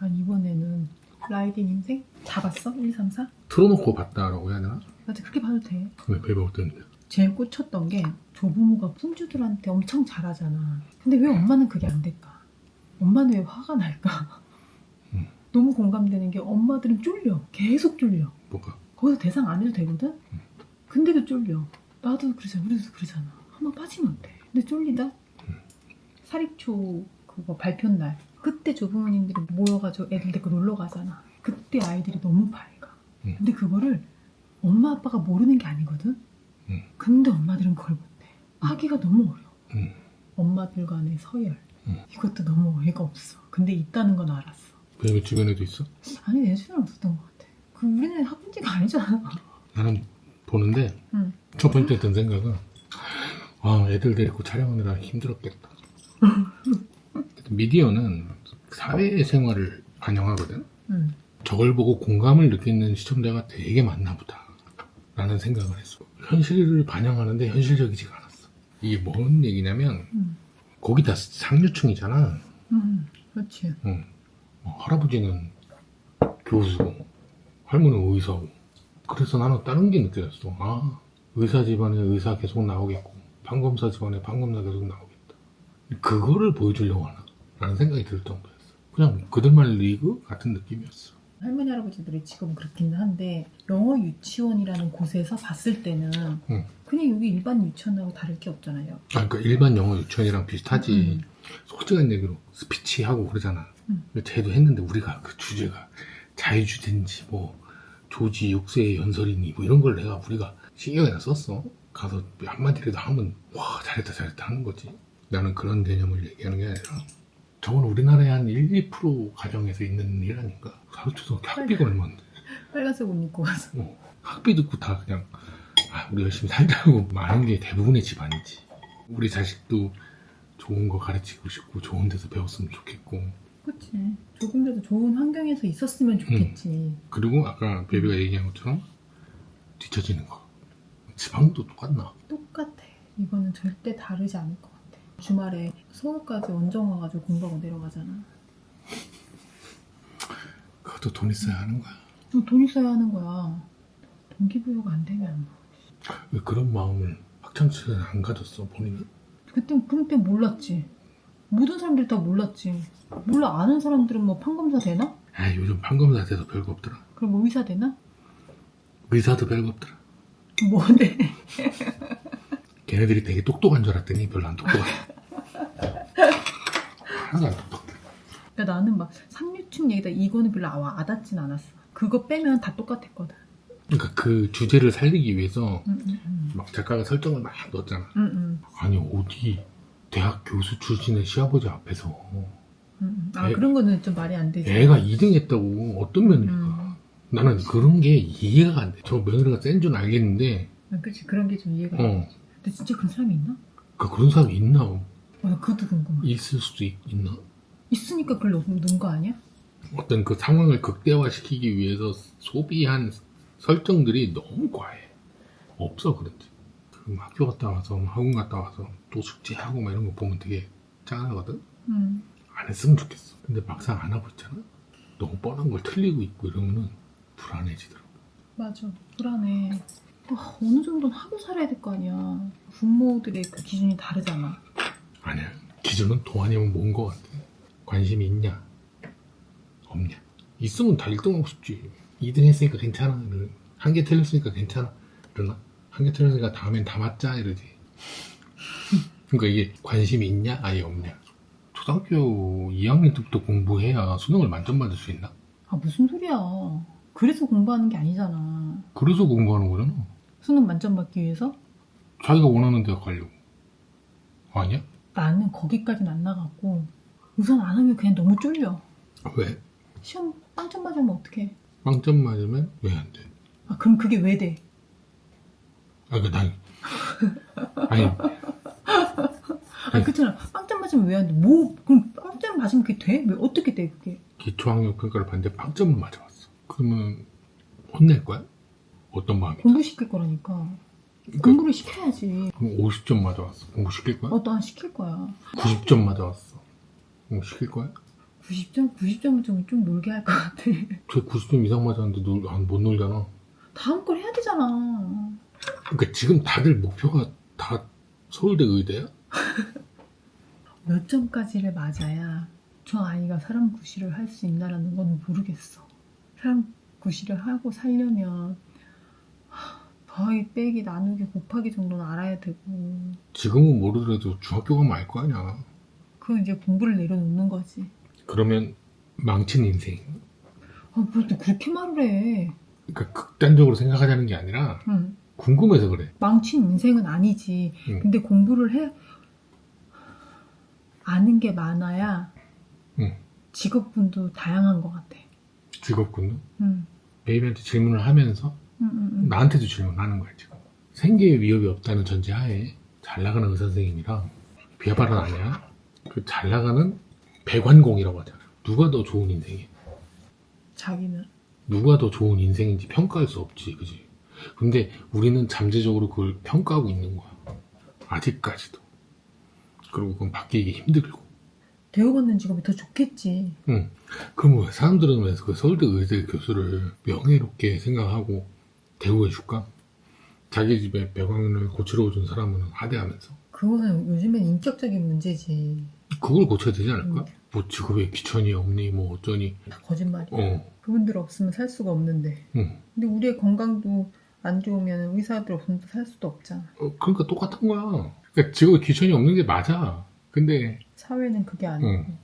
아니 이번에는 라이딘 인생 잡았어? 1, 3, 4? 틀어놓고 봤다라고 해야 되나? 맞아 그렇게 봐도 돼왜 벨벳 어땠는데? 제일 꽂혔던 게 조부모가 손주들한테 엄청 잘하잖아 근데 왜 엄마는 그게 안 될까? 엄마는 왜 화가 날까? 음. 너무 공감되는 게 엄마들은 쫄려 계속 쫄려 뭐가? 거기서 대상 안 해도 되거든? 근데도 쫄려 나도 그러잖아 우리도 그러잖아 한번 빠지면 어때? 근데 쫄리다? 사립초 그거 발표 날 그때 조부모님들이 모여가지고 애들 데리고 놀러 가잖아 그때 아이들이 너무 밝아 음. 근데 그거를 엄마 아빠가 모르는 게 아니거든? 음. 근데 엄마들은 그걸 못해 하기가 너무 어려워 음. 엄마들 간의 서열 음. 이것도 너무 어이가 없어 근데 있다는 건 알았어 벨벳 주변에도 있어? 아니 내 주변은 없었던 것 같아 그 우리는 학문지가 아니잖아 나는 보는데 응. 첫 번째 든 생각은 아 애들 데리고 촬영하느라 힘들었겠다. 미디어는 사회 생활을 반영하거든. 응. 저걸 보고 공감을 느끼는 시청자가 되게 많나 보다. 라는 생각을 했어. 현실을 반영하는데 현실적이지가 않았어. 이게 뭔 얘기냐면 응. 거기 다 상류층이잖아. 응. 그렇지 응. 어, 할아버지는 교수고 할머니는 의사고 그래서 나는 다른 게 느껴졌어 아 의사 집안에 의사 계속 나오겠고 판검사 집안에 판검사 계속 나오겠다 그거를 보여주려고 하나 라는 생각이 들 정도였어 그냥 그들만의 리그 같은 느낌이었어 할머니 할아버지들이 지금 그렇긴 한데 영어 유치원이라는 곳에서 봤을 때는 응. 그냥 여기 일반 유치원하고 다를 게 없잖아요. 아, 그러니까 일반 영어 유치원이랑 비슷하지 음. 솔직한 얘기로 스피치하고 그러잖아 음. 쟤도 했는데 우리가 그 주제가 자유주제인지 뭐 조지 육세의 연설이니 뭐 이런 걸 내가 우리가 신경에다 썼어. 가서 한마디라도 하면 와 잘했다 잘했다 하는 거지. 나는 그런 개념을 얘기하는 게 아니라 저건 우리나라의 한 1, 2% 가정에서 있는 일 아닌가 사회초등학교 학비가 얼마인데 빨간색 옷 입고 가서. 어, 학비 듣고 다 그냥 아, 우리 열심히 살자고. 많은 게 대부분의 집안이지. 우리 자식도 좋은 거 가르치고 싶고 좋은 데서 배웠으면 좋겠고 그치. 조금이라도 좋은 환경에서 있었으면 좋겠지. 그리고 아까 베비가 얘기한 것처럼 뒤처지는 거. 지방도 똑같나? 똑같아. 이거는 절대 다르지 않을 것 같아. 주말에 서울까지 원정 와가지고 공부하고 내려가잖아. 그것도 돈 있어야 하는 거야. 어, 돈 있어야 하는 거야. 동기부여가 안 되면. 왜 그런 마음을 학창 시절에 안 가졌어 본인이? 그때, 그때 몰랐지. 모든 사람들이 다 몰랐지. 몰라 아는 사람들은 뭐 판검사 되나? 아 요즘 판검사 돼서 별거 없더라. 그럼 뭐 의사 되나? 의사도 별거 없더라. 뭐네? 걔네들이 되게 똑똑한 줄 알았더니 별로 안 똑똑해. 하나도 안 똑똑해. 그러니까 나는 막 상류층 얘기다 이거는 별로 와- 와닿진 않았어. 그거 빼면 다 똑같았거든. 그러니까 그 주제를 살리기 위해서 응, 응, 응. 막 작가가 설정을 막 넣었잖아. 응, 응, 아니 어디 대학 교수 출신의 시아버지 앞에서 응, 응. 아 애- 그런 거는 좀 말이 안 되지. 애가 2등 했다고 어떤 며느리가 음. 나는 그런 게 이해가 안 돼. 저 며느리가 센 줄 알겠는데 아, 그치 그런 게 좀 이해가. 돼. 어, 근데 진짜 그런 사람이 있나? 그 그런 사람이 있나? 어, 나 그것도 궁금해. 있을 수도 있, 나 있으니까 그걸 넣- 넣은 거 아니야? 어떤 그 상황을 극대화시키기 위해서 소비한 설정들이 너무 과해. 없어 그런지. 그 학교 갔다 와서 뭐 학원 갔다 와서 또 숙제하고 막 이런 거 보면 되게 짠하거든. 응. 안 했으면 좋겠어. 근데 막상 안 하고 있잖아. 너무 뻔한 걸 틀리고 있고 이러면은 불안해지더라고. 맞아. 불안해. 아, 어느 정도는 하고 살아야 될 거 아니야. 부모들의 그 기준이 다르잖아. 아니야. 기준은 돈 아니면 뭔 거 같아. 관심이 있냐? 없냐? 있으면 다 1등 하고 싶지. 2등 했으니까 괜찮아. 한 개 틀렸으니까 괜찮아. 그러나? 한 개 틀렸으니까 다음엔 다 맞자. 이러지. 그러니까 이게 관심이 있냐? 아예 없냐? 초등학교 2학년 때부터 공부해야 수능을 만점 받을 수 있나? 아 무슨 소리야. 그래서 공부하는 게 아니잖아. 그래서 공부하는 거잖아. 수능 만점 받기 위해서? 자기가 원하는 데 가려고. 아니야? 나는 거기까지는 안 나갔고 우선 안 하면 그냥 너무 쫄려. 왜? 시험 빵점 맞으면 어떡해. 빵점 맞으면 왜 안 돼? 아 그럼 그게 왜 돼? 아, 그, 난. 아니, 아 그렇잖아. 빵점 맞으면 왜 안 돼? 뭐 그럼 빵점 맞으면 그게 돼? 왜 어떻게 돼 그게? 기초학력 평가를 봤는데 빵점을 맞아봤어. 그러면 혼낼 거야? 어떤 마음이? 공부시킬 거라니까. 공부를 시켜야지. 그럼 50점 맞아왔어. 공부 시킬 거야? 어, 난 시킬 거야. 90점 맞아왔어. 공부 시킬 거야? 90점? 90점은 좀, 좀 놀게 할 것 같아. 저 90점 이상 맞았는데 놀, 안, 못 놀잖아. 다음 걸 해야 되잖아. 그러니까 지금 다들 목표가 다 서울대 의대야? 몇 점까지를 맞아야 저 아이가 사람 구실을 할 수 있나라는 건 모르겠어. 사람 구실을 하고 살려면 하, 더하기 빼기 나누기 곱하기 정도는 알아야 되고 지금은 모르더라도 중학교 가면 알 거 아니야. 그건 이제 공부를 내려놓는 거지. 그러면 망친 인생. 아, 뭘또 그렇게 말을 해. 그러니까 극단적으로 생각하자는 게 아니라 응. 궁금해서 그래. 망친 인생은 아니지. 응. 근데 공부를 해 아는 게 많아야 응. 직업군도 다양한 것 같아. 직업군도. 응. 베이비한테 질문을 하면서 응, 응, 응. 나한테도 질문하는 거야 지금. 생계에 위협이 없다는 전제하에 잘 나가는 의사 선생님이랑 비하 발언 아니야? 그 잘 나가는 배관공이라고 하잖아. 누가 더 좋은 인생이야? 자기는 누가 더 좋은 인생인지 평가할 수 없지, 그지? 근데 우리는 잠재적으로 그걸 평가하고 있는 거야. 아직까지도. 그리고 그건 바뀌기 힘들고. 대우받는 직업이 더 좋겠지. 응. 그럼 왜 사람들은 왜 그 서울대 의대 교수를 명예롭게 생각하고 대우해줄까? 자기 집에 배관을 고치러 오준 사람은 하대하면서. 그거는 요즘엔 인격적인 문제지. 그걸 고쳐야 되지 않을까? 음. 뭐 직업에 귀천이 없니, 뭐 어쩌니. 다 거짓말이야. 어, 그분들 없으면 살 수가 없는데. 응. 근데 우리의 건강도 안 좋으면 의사들 없으면 살 수도 없잖아. 어, 그러니까 똑같은 거야. 그러니까 직업에 귀천이 없는 게 맞아. 근데 사회는 그게 아니고. 응.